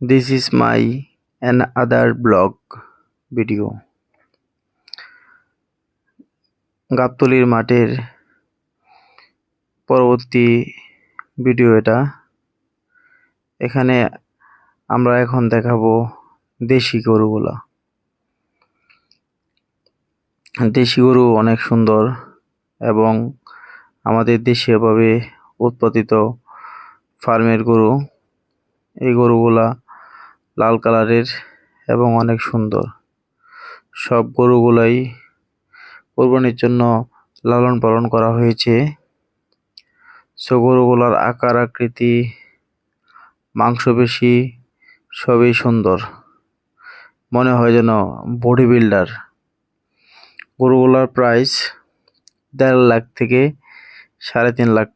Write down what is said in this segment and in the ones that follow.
This is my another blog video. গাবতলীর মাঠের পরবর্তী video এটা। এখানে আমরা এখন দেখাবো দেশি গরুগুলা। দেশি গরু অনেক সুন্দর এবং আমাদের দেশীয়ভাবে উৎপাদিত ফার্মের গরু। এই গরুগুলা লাল কালারের এবং অনেক সুন্দর। সব গরুগুলাই কোরবানির জন্য লালন পালন করা হয়েছে। সো গরুগুলার আকার, আকৃতি মাংসপেশি সবই সুন্দর। মনে হয় যেন বডি বিল্ডার। গরুগুলার প্রাইস দেড় লাখ থেকে সাড়ে তিন লাখ,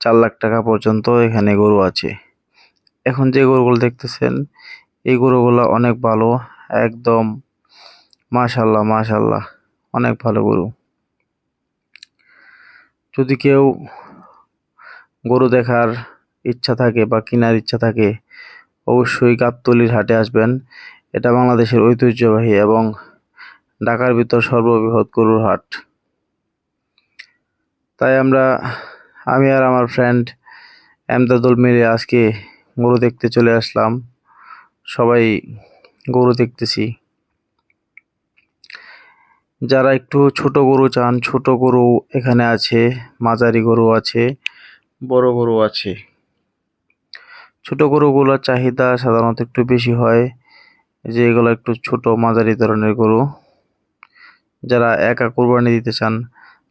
চার লাখ টাকা পর্যন্ত এখানে গরু আছে। এখন যে গরুগুলো দেখতেছেন, এই গরুগুলো অনেক ভালো, একদম মাশাল্লাহ মাশাল্লাহ অনেক ভালো গরু। যদি কেউ গরু দেখার ইচ্ছা থাকে বা কেনার ইচ্ছা থাকে, অবশ্যই গাবতলির হাটে আসবেন। এটা বাংলাদেশের ঐতিহ্যবাহী এবং ঢাকার ভিতর সর্ববৃহৎ গরুর হাট। তাই আমরা, আমি আর আমার ফ্রেন্ড এমদাদুল মিলে আজকে গরু দেখতে চলে আসলাম। সবাই গরু দেখতেছি। যারা একটু ছোট গরু চান, ছোট গরু এখানে আছে, মাঝারি গরু আছে, বড় গরু আছে। ছোট গরুগুলোর চাহিদা সাধারণত একটু বেশি হয়। যে এগুলো একটু ছোট, মাঝারি ধরনের গরু। যারা একা কোরবানি দিতে চান,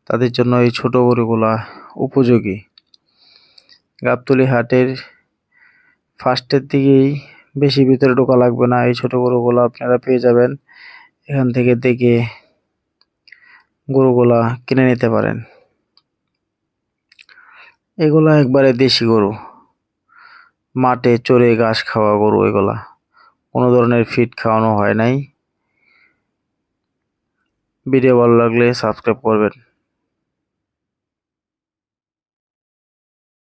তাদের জন্য এই ছোট গরুগুলা উপযোগী। গাবতলি হাটের ফার্স্টের দিকেই বেশি ভিতরে ঢোকা লাগবে না। এই ছোটো গরুগুলো আপনারা পেয়ে যাবেন। এখান থেকে দেখে গরুগুলা কিনে নিতে পারেন। এগুলা একবারে দেশি গরু। মাঠে চড়ে ঘাস খাওয়া গরু এগুলা। কোনো ধরনের ফিড খাওয়ানো হয় নাই। ভিডিও ভালো লাগলে সাবস্ক্রাইব করবেন।